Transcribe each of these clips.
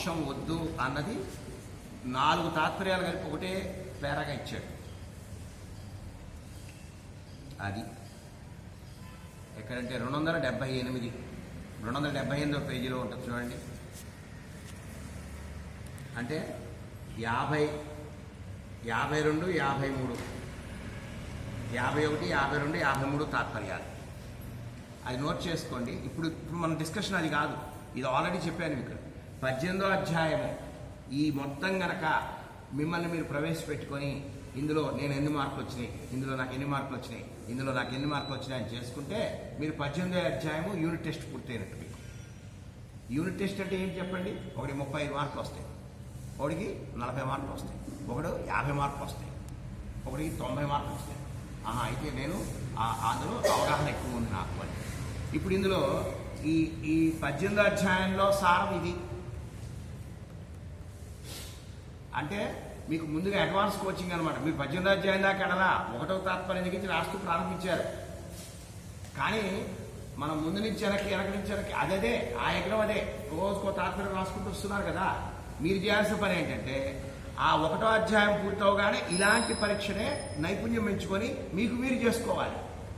మోక్షం వద్దు అన్నది నాలుగు తాత్పర్యాలు కలిపి ఒకటే పేరాగా ఇచ్చాడు. అది ఎక్కడంటే రెండు వందల డెబ్బై ఎనిమిది. రెండు వందల డెబ్బై ఎనిమిదో పేజీలో ఉంటుంది చూడండి. అంటే యాభై యాభై రెండు యాభై మూడు. యాభై ఒకటి యాభై రెండు యాభై మూడు తాత్పర్యాలు. అది నోట్ చేసుకోండి. ఇప్పుడు ఇప్పుడు మన డిస్కషన్ అది కాదు. ఇది ఆల్రెడీ చెప్పాను ఇక్కడ పద్దెనిమిదో అధ్యాయము. ఈ మొత్తం గనక మిమ్మల్ని మీరు ప్రవేశపెట్టుకొని ఇందులో నేను ఎన్ని మార్కులు వచ్చినాయి ఇందులో నాకు ఎన్ని మార్కులు వచ్చినాయి ఇందులో నాకు ఎన్ని మార్కులు వచ్చినాయి అని చేసుకుంటే మీరు పద్దెనిమిదో అధ్యాయము యూనిట్ టెస్ట్ పూర్తయినట్టు మీకు. యూనిట్ టెస్ట్ అంటే ఏంటి చెప్పండి? ఒకటి ముప్పై ఐదు మార్కులు వస్తాయి. ఒకడికి నలభై మార్కులు వస్తాయి. ఒకడు యాభై మార్కులు వస్తాయి. ఒకడికి తొంభై మార్కులు వస్తాయి. ఆహా అయితే నేను అందులో అవగాహన ఎక్కువ ఉంది నాకు అని. ఇప్పుడు ఇందులో ఈ ఈ పద్దెనిమిదో అధ్యాయంలో సారం ఇది. అంటే మీకు ముందుగా అడ్వాన్స్ కోచింగ్ అనమాట మీరు పద్దెనిమిది అధ్యాయం దాకా వెళ్ళరా ఒకటో తాత్పర్యం నుంచి రాస్తూ ప్రారంభించారు. కానీ మనం ముందు నుంచి వెనక్కి వెనక నుంచి వెనక్కి అదే ఆ ఎకరం అదే. రోజుకో తాత్పర్యం రాసుకుంటూ వస్తున్నారు కదా. మీరు చేయాల్సిన పని ఏంటంటే ఆ ఒకటో అధ్యాయం పూర్తవగానే ఇలాంటి పరీక్షనే నైపుణ్యం పెంచుకొని మీకు మీరు చేసుకోవాలి.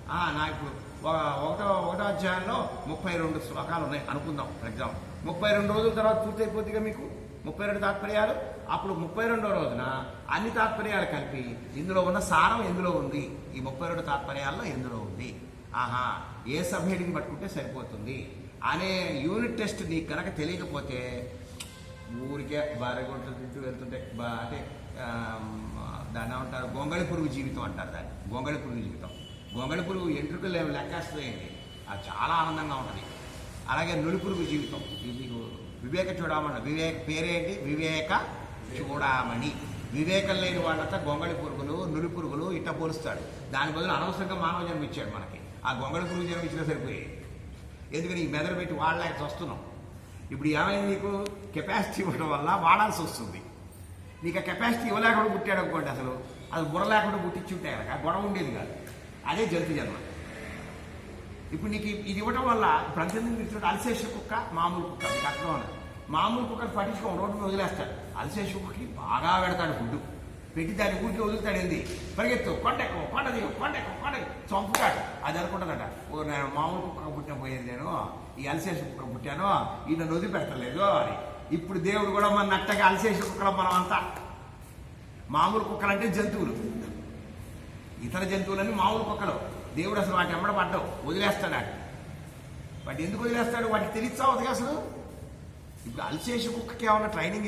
నాకు నా ఇప్పుడు ఒకటో ఒకటో అధ్యాయంలో ముప్పై రెండు శ్లోకాలు ఉన్నాయి అనుకుందాం. ఫర్ ఎగ్జాంపుల్ ముప్పై రెండు రోజుల తర్వాత పూర్తయిపోతుందిగా మీకు? ముప్పై రెండు తాత్పర్యాలు. అప్పుడు ముప్పై రెండో రోజున అన్ని తాత్పర్యాలు కలిపి ఇందులో ఉన్న సారం ఎందులో ఉంది? ఈ ముప్పై రెండు తాత్పర్యాల్లో ఎందులో ఉంది? ఆహా ఏ సబ్ హెడింగ్ పట్టుకుంటే సరిపోతుంది? అనే యూనిట్ టెస్ట్ నీకు కనుక తెలియకపోతే ఊరికే భార్య గుంటలు తింటూ వెళ్తుంటే బా- అంటే దాన్ని ఏమంటారు? గొంగళి పురుగు జీవితం అంటారు దాన్ని. గొంగళి పురుగు జీవితం. గొంగళి పురుగు ఎంట్రుకలు ఏమి లెక్కేస్తాయండి అది చాలా ఆనందంగా ఉంటుంది. అలాగే నులి పురుగు జీవితం. ఇది మీకు వివేక చూడమని. వివేక పేరేంటి? వివేక చూడమని. వివేకం లేని వాళ్ళంతా గొంగళి పురుగులు నులి పురుగులు ఇట్ట పోలుస్తాడు. దాని బదులు అనవసరంగా మానవ జన్మ ఇచ్చాడు మనకి. ఆ గొంగళి పురుగు జన్మ ఇచ్చినా సరిపోయాయి ఎందుకని ఈ మెదడు పెట్టి వాడలేక వస్తున్నాం ఇప్పుడు ఏమైంది నీకు? కెపాసిటీ ఇవ్వడం వల్ల వాడాల్సి వస్తుంది. నీకు ఆ కెపాసిటీ ఇవ్వలేకుండా పుట్టాడు అనుకోండి అసలు. అది బుర్ర లేకుండా పుట్టించి ఉంటే కనుక. గొడవ ఉండేది కాదు. అదే జంతు జన్మ. ఇప్పుడు నీకు ఇది ఇవ్వడం వల్ల ప్రతినిధి ఇచ్చినట్టు అలసేష కుక్క మామూలు కుక్క. మీకు అర్థం మామూలు కుక్కను పట్టించుకోండి రోడ్డు మీద వదిలేస్తాడు అలసే కుక్కకి బాగా పెడతాడు ఫుడ్ పెట్టి దాని ఊరికి వదులుతాడు ఏంది? పరిగెత్తు. కొండెక్కు కొండ దిగు కొండెక్కు కొండ చంపుతాడు. అది అనుకుంటుందట ఓ నేను మామూలు కుక్క పుట్టిన పోయేది నేను. ఈ అలసేష కుక్క పుట్టాను. ఈ నన్ను వదిలిపెట్టలేదు అని. ఇప్పుడు దేవుడు కూడా మన నట్టగా అలసేష కుక్కలు మనం అంతా. మామూలు కుక్కలు అంటే జంతువులు. ఇతర జంతువులని మామూలు కుక్కలు. దేవుడు అసలు వాటి ఎమ్మడ పడ్డావు. వదిలేస్తాడు వాటి వాటి ఎందుకు వదిలేస్తాడు? వాటికి తెలియచావద్దు అసలు. ఇప్పుడు అల్సేష కుక్కకి ఏమైనా ట్రైనింగ్